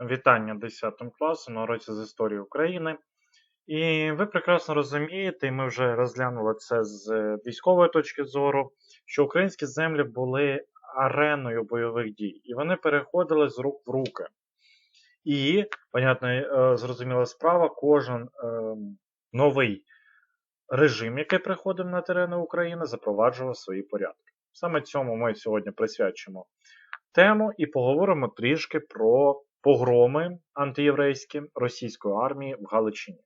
Вітання 10 класу на уроці з історії України. І ви прекрасно розумієте, і ми вже розглянули це з е, військової точки зору, що українські землі були ареною бойових дій, і вони переходили з рук в руки. І, понятно, е, зрозуміла справа, кожен е, новий режим, який приходив на терени України, запроваджував свої порядки. Саме цьому ми сьогодні присвячимо тему і поговоримо трішки про погроми антиєврейські російської армії в Галичині.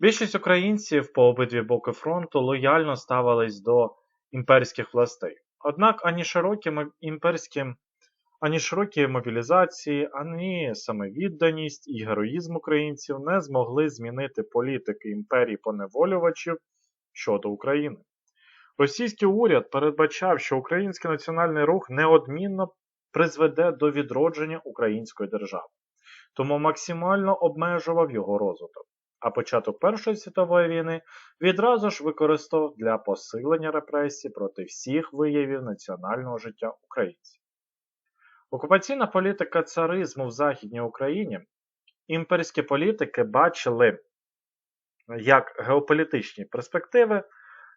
Більшість українців по обидві боки фронту лояльно ставились до імперських властей. Однак ані широкі імперські, ані широкі мобілізації, ані самовідданість і героїзм українців не змогли змінити політики імперії поневолювачів щодо України. Російський уряд передбачав, що український національний рух неодмінно призведе до відродження української держави, тому максимально обмежував його розвиток. А початок Першої світової війни відразу ж використав для посилення репресій проти всіх виявів національного життя українців. Окупаційна політика царизму в Західній Україні імперські політики бачили як геополітичні перспективи,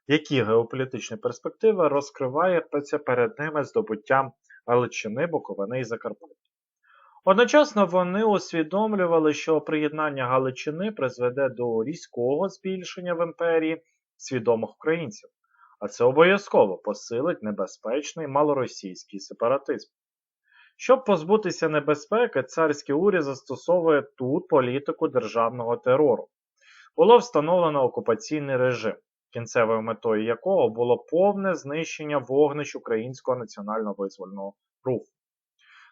які геополітичні перспективи розкривається перед ними здобуттям Галичини, Буковини і Закарпаття. Одночасно вони усвідомлювали, що приєднання Галичини призведе до різкого збільшення в імперії свідомих українців, а це обов'язково посилить небезпечний малоросійський сепаратизм. Щоб позбутися небезпеки, царський уряд застосовує тут політику державного терору. Було встановлено окупаційний режим, кінцевою метою якого було повне знищення вогнищ українського національно визвольного руху.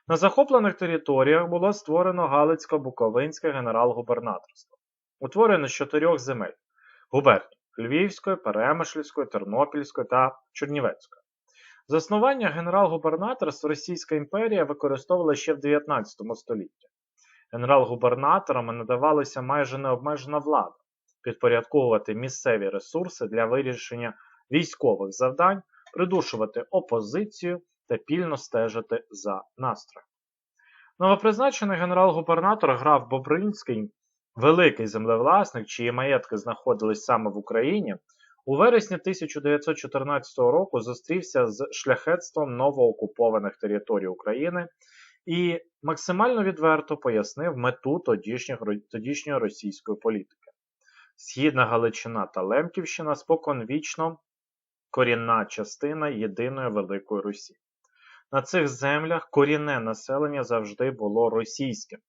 На захоплених територіях було створено Галицько-Буковинське генерал-губернаторство, утворене з чотирьох земель губерній Львівської, Перемишльської, Тернопільської та Чернівецької. Заснування генерал-губернаторства Російська імперія використовувала ще в 19 столітті. Генерал-губернаторами надавалася майже необмежена влада підпорядковувати місцеві ресурси для вирішення військових завдань, придушувати опозицію та пільно стежити за настроєм. Новопризначений генерал-губернатор граф Бобринський, великий землевласник, чиї маєтки знаходились саме в Україні, у вересні 1914 року зустрівся з шляхетством новоокупованих територій України і максимально відверто пояснив мету тодішньої російської політики. Східна Галичина та Лемківщина споконвічно корінна частина єдиної Великої Русі. На цих землях корінне населення завжди було російським,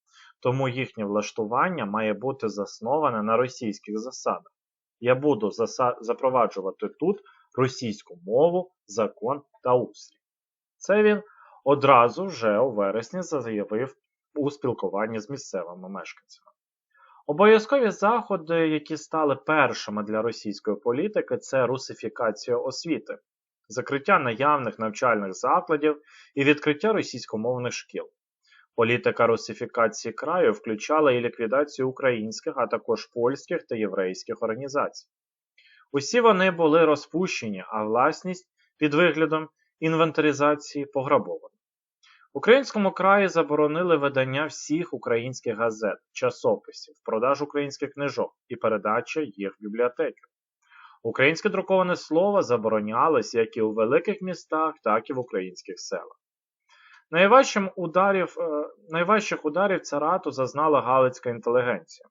тому їхнє влаштування має бути засноване на російських засадах. Я буду запроваджувати тут російську мову, закон та устрій. Це він одразу вже у вересні заявив у спілкуванні з місцевими мешканцями. Обов'язкові заходи, які стали першими для російської політики, це русифікація освіти, закриття наявних навчальних закладів і відкриття російськомовних шкіл. Політика русифікації краю включала і ліквідацію українських, а також польських та єврейських організацій. Усі вони були розпущені, а власність під виглядом інвентаризації пограбована. Українському краї заборонили видання всіх українських газет, часописів, продаж українських книжок і передача їх в бібліотеки. Українське друковане слово заборонялось як і у великих містах, так і в українських селах. Найважчих ударів, е, найважчих ударів царату зазнала Галицька інтелігенція.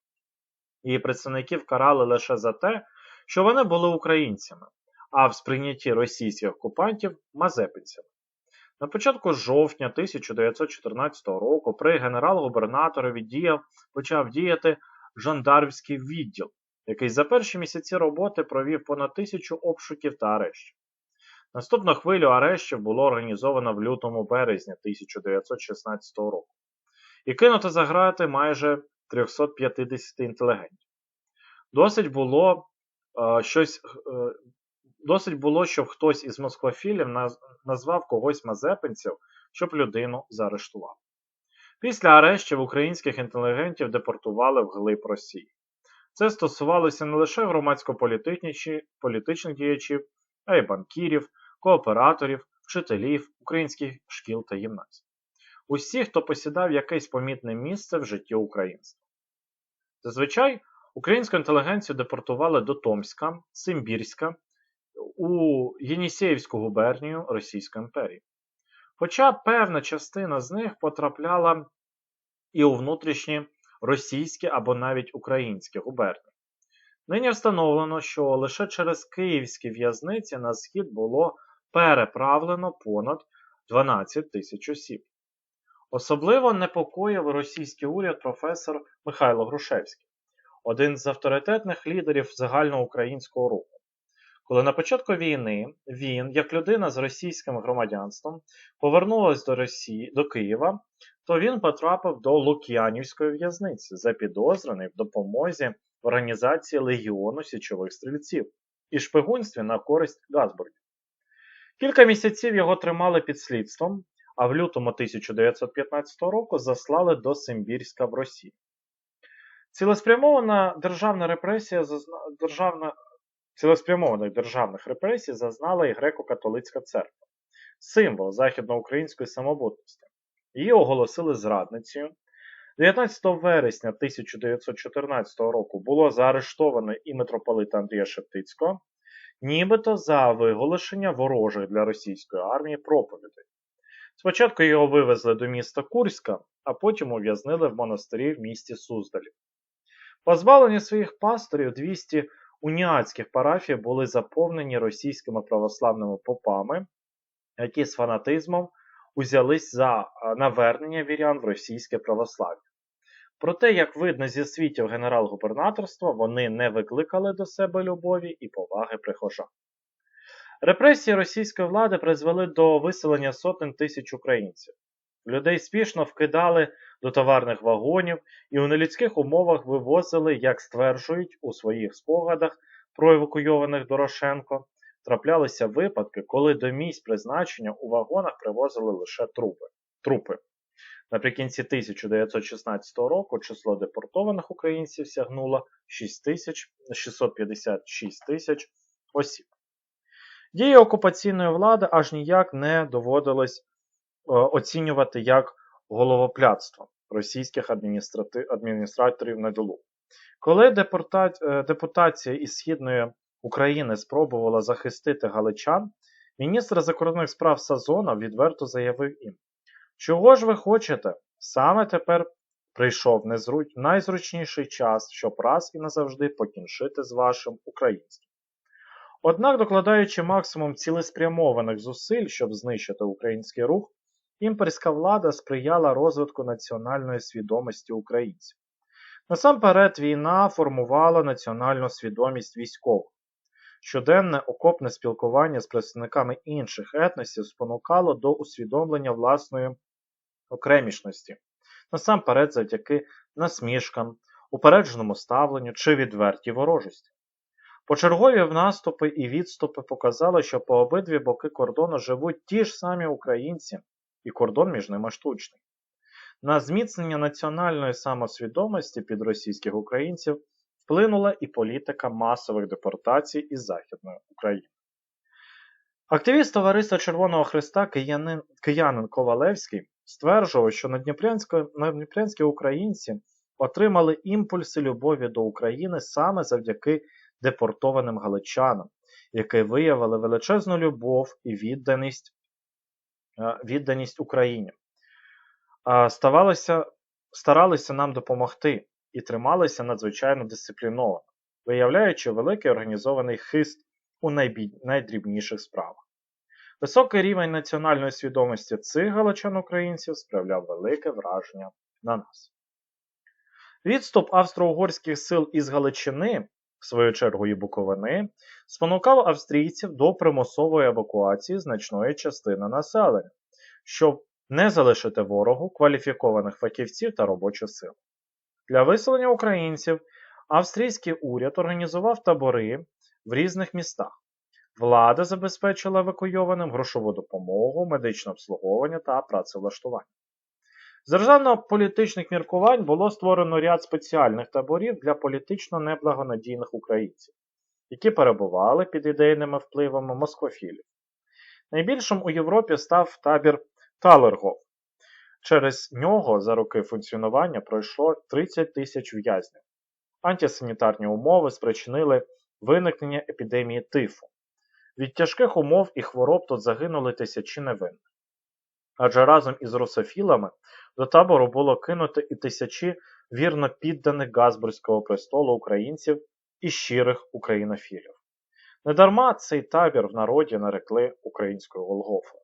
Її представників карали лише за те, що вони були українцями, а в сприйнятті російських окупантів мазепинцями. На початку жовтня 1914 року при генерал-губернаторові діяв, почав діяти жандармський відділ, який за перші місяці роботи провів понад тисячу обшуків та арештів. Наступну хвилю арештів було організовано в лютому березні 1916 року і кинуто за грати майже 350 інтелігентів. Досить було е, щось е, Досить було, щоб хтось із москвофілів назвав когось мазепинців, щоб людину заарештував. Після арештів українських інтелігентів депортували в глиб Росії. Це стосувалося не лише громадсько-політичних діячів, а й банкірів, кооператорів, вчителів, українських шкіл та гімназій. усіх, хто посідав якесь помітне місце в житті українства. Зазвичай українську інтелігенцію депортували до Томська, Симбірська, у Єнісеївську губернію Російської імперії. Хоча певна частина з них потрапляла і у внутрішні російські або навіть українські губернії. Нині встановлено, що лише через київські в'язниці на схід було переправлено понад 12 тисяч осіб. Особливо непокоїв російський уряд професор Михайло Грушевський, один з авторитетних лідерів загальноукраїнського руху. Коли на початку війни він, як людина з російським громадянством, повернулась до Росії, до Києва, то він потрапив до Лук'янівської в'язниці, запідозрений в допомозі організації Легіону січових стрільців і шпигунстві на користь Газбургів. Кілька місяців його тримали під слідством, а в лютому 1915 року заслали до Симбірська в Росії. Цілеспрямована державна репресія державна... цілеспрямованих державних репресій зазнала і греко-католицька церква, символ західноукраїнської самобутності. Її оголосили зрадницею. 19 вересня 1914 року було заарештовано і митрополита Андрія Шептицького, нібито за виголошення ворожих для російської армії проповідей. Спочатку його вивезли до міста Курська, а потім ув'язнили в монастирі в місті Суздалі. Позбавлені своїх пасторів 200 уніатських парафій були заповнені російськими православними попами, які з фанатизмом узялись за навернення вірян в російське православ'я. Проте, як видно зі світів генерал-губернаторства, вони не викликали до себе любові і поваги прихожан. Репресії російської влади призвели до виселення сотень тисяч українців. Людей спішно вкидали до товарних вагонів і у нелюдських умовах вивозили, як стверджують у своїх спогадах про евакуйованих Дорошенко, траплялися випадки, коли до місць призначення у вагонах привозили лише трупи. трупи. Наприкінці 1916 року число депортованих українців сягнуло 656 тисяч осіб. Дії окупаційної влади аж ніяк не доводилось е, оцінювати як головопляцтво російських адміністраторів недолу. Коли е, депутація із Східної України спробувала захистити галичан, міністр закордонних справ Сазонов відверто заявив їм, чого ж ви хочете? Саме тепер прийшов найзручніший час, щоб раз і назавжди покінчити з вашим українським. Однак, докладаючи максимум цілеспрямованих зусиль, щоб знищити український рух, імперська влада сприяла розвитку національної свідомості українців. Насамперед, війна формувала національну свідомість військових. Щоденне окопне спілкування з представниками інших етносів спонукало до усвідомлення власної окремішності, насамперед завдяки насмішкам, упередженому ставленню чи відвертій ворожості. Почергові наступи і відступи показали, що по обидві боки кордону живуть ті ж самі українці, і кордон між ними штучний. На зміцнення національної самосвідомості під російських українців вплинула і політика масових депортацій із Західної України. Активіст Товариства Червоного Христа киянин, киянин Ковалевський стверджував, що надніпрянські українці отримали імпульси любові до України саме завдяки депортованим галичанам, які виявили величезну любов і відданість відданість Україні. Ставалося, старалися нам допомогти і трималися надзвичайно дисципліновано, виявляючи великий організований хист у найдрібніших справах. Високий рівень національної свідомості цих галичан-українців справляв велике враження на нас. Відступ австро-угорських сил із Галичини, в свою чергу і Буковини, спонукав австрійців до примусової евакуації значної частини населення, щоб не залишити ворогу кваліфікованих фахівців та робочих сил. Для виселення українців австрійський уряд організував табори в різних містах. Влада забезпечила евакуйованим грошову допомогу, медичне обслуговування та працевлаштування. З державно-політичних міркувань було створено ряд спеціальних таборів для політично неблагонадійних українців, які перебували під ідейними впливами москофілів. Найбільшим у Європі став табір Талергов. Через нього за роки функціонування пройшло 30 тисяч в'язнів. Антисанітарні умови спричинили виникнення епідемії тифу. Від тяжких умов і хвороб тут загинули тисячі невинних. Адже разом із русофілами до табору було кинуто і тисячі вірно підданих Газбурзького престолу українців і щирих українофілів. Недарма цей табір в народі нарекли українською Голгофою.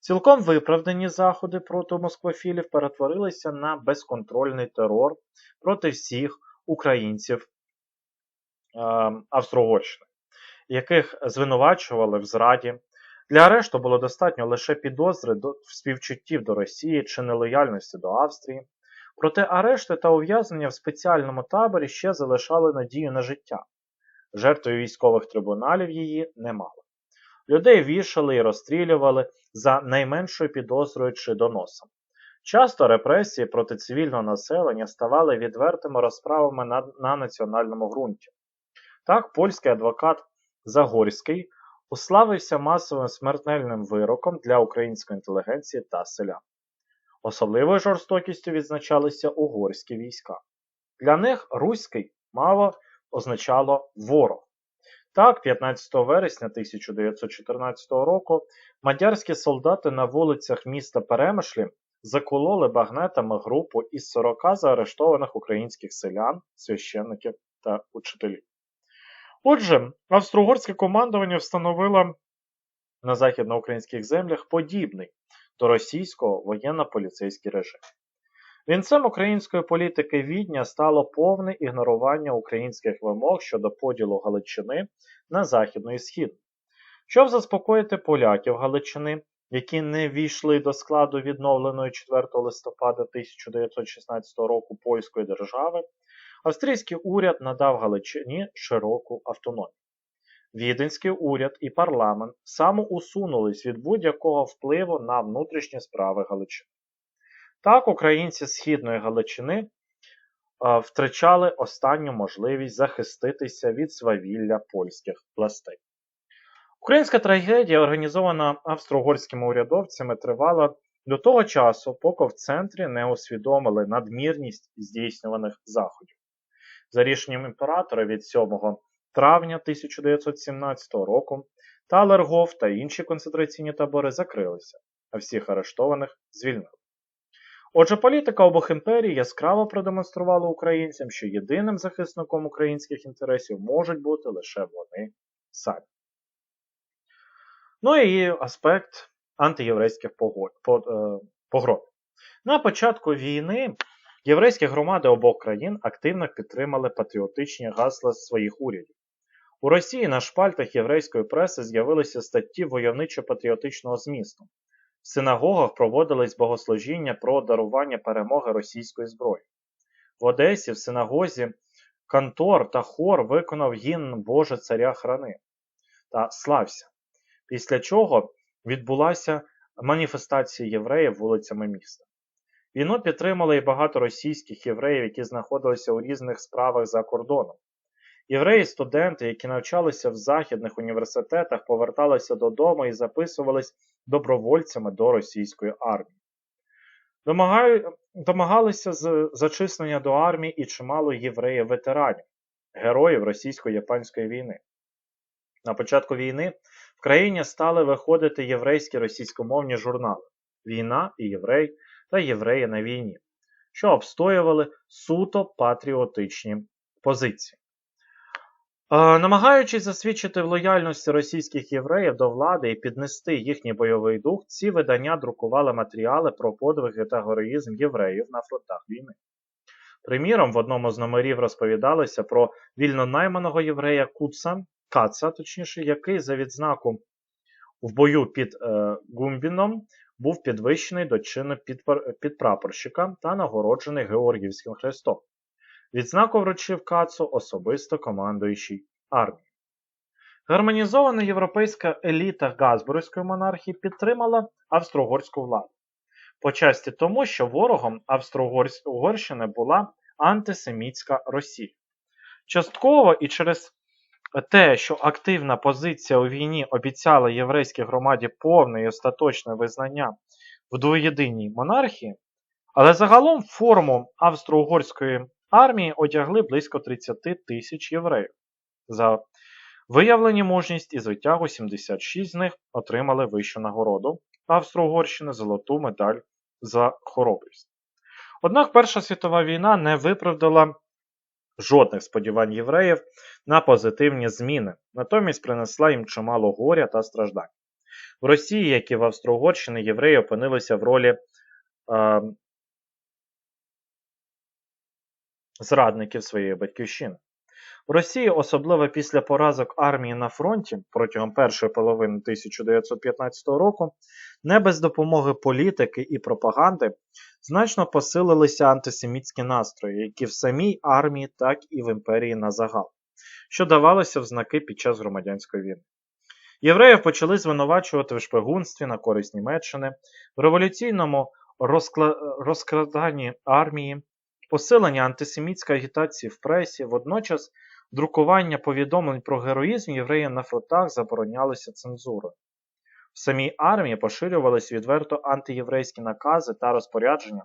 Цілком виправдані заходи проти москвофілів перетворилися на безконтрольний терор проти всіх українців е, Австро-Угорщини, яких звинувачували в зраді. Для арешту було достатньо лише підозри до співчуттів до Росії чи нелояльності до Австрії. Проте арешти та ув'язнення в спеціальному таборі ще залишали надію на життя. Жертвою військових трибуналів її немало. Людей вішали і розстрілювали за найменшою підозрою чи доносом. Часто репресії проти цивільного населення ставали відвертими розправами на, на національному ґрунті. Так, польський адвокат Загорський уславився масовим смертельним вироком для української інтелігенції та селян. Особливою жорстокістю відзначалися угорські війська. Для них руський мало означало ворог. Так, 15 вересня 1914 року мадярські солдати на вулицях міста Перемишлі закололи багнетами групу із 40 заарештованих українських селян, священників та учителів. Отже, австро-угорське командування встановило на західноукраїнських землях подібний до російського воєнно-поліцейський режим. Вінцем української політики відня стало повне ігнорування українських вимог щодо поділу Галичини на західну і східну. Щоб заспокоїти поляків Галичини, які не війшли до складу відновленої 4 листопада 1916 року польської держави, австрійський уряд надав Галичині широку автономію. Віденський уряд і парламент самоусунулись від будь-якого впливу на внутрішні справи Галичини. Так, українці Східної Галичини втрачали останню можливість захиститися від свавілля польських властей. Українська трагедія, організована австро-угорськими урядовцями, тривала до того часу, поки в центрі не усвідомили надмірність здійснюваних заходів. За рішенням імператора від 7 травня 1917 року Талергов та інші концентраційні табори закрилися, а всіх арештованих звільнили. Отже, політика обох імперій яскраво продемонструвала українцям, що єдиним захисником українських інтересів можуть бути лише вони самі. Ну і аспект антиєврейських е, погром. На початку війни єврейські громади обох країн активно підтримали патріотичні гасла своїх урядів. У Росії на шпальтах єврейської преси з'явилися статті войовничо-патріотичного змісту. В синагогах проводились богослужіння про дарування перемоги російської зброї. В Одесі в синагозі Кантор та хор виконав гімн Боже Царя Храни та Слався, після чого відбулася маніфестація євреїв вулицями міста. Війну підтримали і багато російських євреїв, які знаходилися у різних справах за кордоном. Євреї-студенти, які навчалися в західних університетах, поверталися додому і записувались добровольцями до російської армії. Домагалися зачислення до армії і чимало євреїв-ветеранів, героїв російсько-японської війни. На початку війни в країні стали виходити єврейські російськомовні журнали Війна і єврей та Євреї на війні, що обстоювали суто патріотичні позиції. Намагаючись засвідчити в лояльності російських євреїв до влади і піднести їхній бойовий дух, ці видання друкували матеріали про подвиги та героїзм євреїв на фронтах війни. Приміром, в одному з номерів розповідалося про вільно найманого єврея Куца, Каца, точніше, який за відзнаку в бою під е, Гумбіном був підвищений до чину підпрапорщика та нагороджений Георгіївським хрестом. Відзнаку вручив Кацу особисто командуючий армією. Гармонізована європейська еліта Газбурзької монархії підтримала австро-угорську владу. По часті тому, що ворогом Австро-Угорщини була антисемітська Росія. Частково і через те, що активна позиція у війні обіцяла єврейській громаді повне і остаточне визнання в двоєдиній монархії, але загалом форму австро-угорської армії одягли близько 30 тисяч євреїв. За виявлені мужність і звитягу 76 з них отримали вищу нагороду Австро-Угорщини золоту медаль за хоробрість. Однак Перша світова війна не виправдала жодних сподівань євреїв на позитивні зміни, натомість принесла їм чимало горя та страждань. В Росії, як і в Австро-Угорщині, євреї опинилися в ролі е, зрадників своєї батьківщини. Росії, особливо після поразок армії на фронті протягом першої половини 1915 року, не без допомоги політики і пропаганди значно посилилися антисемітські настрої, які в самій армії, так і в імперії на загал, що давалося в знаки під час громадянської війни. Євреїв почали звинувачувати в шпигунстві на користь Німеччини, в революційному розкла... розкраданні армії, посиленні антисемітської агітації в пресі, водночас друкування повідомлень про героїзм євреїв на фронтах заборонялося цензурою. В самій армії поширювалися відверто антиєврейські накази та розпорядження,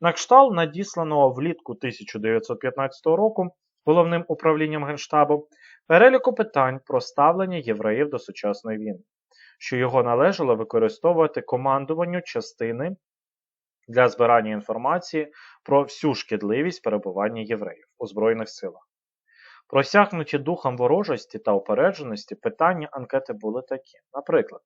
на кшталт надісланого влітку 1915 року головним управлінням Генштабу переліку питань про ставлення євреїв до сучасної війни, що його належало використовувати командуванню частини для збирання інформації про всю шкідливість перебування євреїв у Збройних силах. Просягнуті духом ворожості та упередженості питання анкети були такі. Наприклад,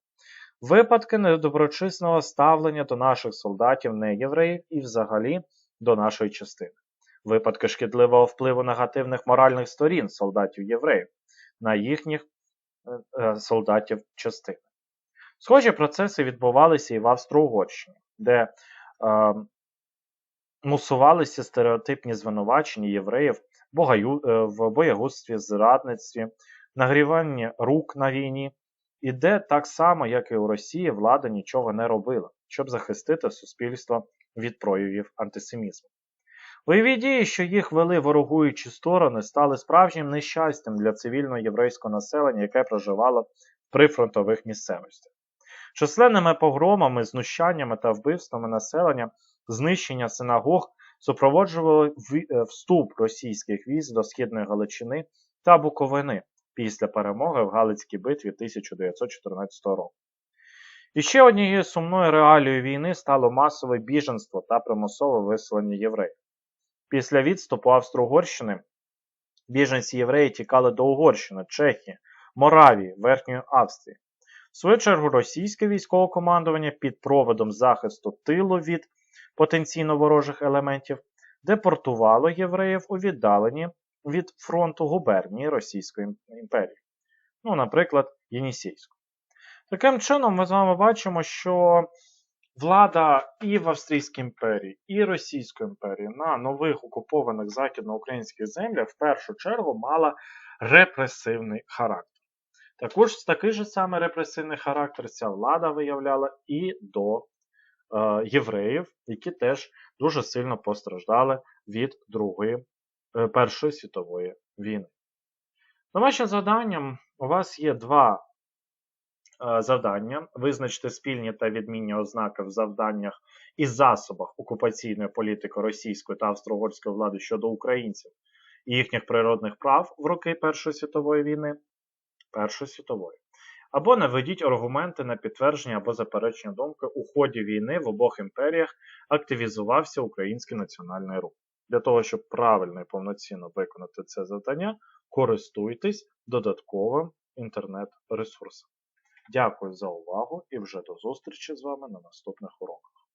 випадки недоброчесного ставлення до наших солдатів неєвреїв і взагалі до нашої частини, випадки шкідливого впливу негативних моральних сторін солдатів євреїв на їхніх е, солдатів частини. Схожі процеси відбувалися і в Австро-Угорщині, де е, мусувалися стереотипні звинувачення євреїв богаю, е, в боягузтві, зрадництві, нагріванні рук на війні, і де так само, як і у Росії, влада нічого не робила, щоб захистити суспільство від проявів антисемізму. Бойові дії, що їх вели ворогуючі сторони, стали справжнім нещастям для цивільного єврейського населення, яке проживало в прифронтових місцевостях. Численними погромами, знущаннями та вбивствами населення, знищення синагог супроводжували е, вступ російських військ до Східної Галичини та Буковини після перемоги в Галицькій битві 1914 року. І ще однією сумною реалією війни стало масове біженство та примусове виселення євреїв. Після відступу Австро-Угорщини біженці євреї тікали до Угорщини, Чехії, Моравії, Верхньої Австрії. В свою чергу, російське військове командування під проводом захисту тилу від потенційно ворожих елементів депортувало євреїв у віддалені від фронту губернії Російської імперії, ну, наприклад, Єнісейську. Таким чином, ми з вами бачимо, що влада і в Австрійській імперії, і Російської імперії на нових окупованих західноукраїнських землях в першу чергу мала репресивний характер. Також такий же самий репресивний характер ця влада виявляла і до євреїв, які теж дуже сильно постраждали від Другої е, Першої світової війни. Домашнім завданням у вас є два е, завдання: визначити спільні та відмінні ознаки в завданнях і засобах окупаційної політики російської та австро-угорської влади щодо українців і їхніх природних прав в роки Першої світової війни. Першої світової. Або наведіть аргументи на підтвердження або заперечення думки у ході війни в обох імперіях активізувався український національний рух. Для того, щоб правильно і повноцінно виконати це завдання, користуйтесь додатковим інтернет-ресурсом. Дякую за увагу і вже до зустрічі з вами на наступних уроках.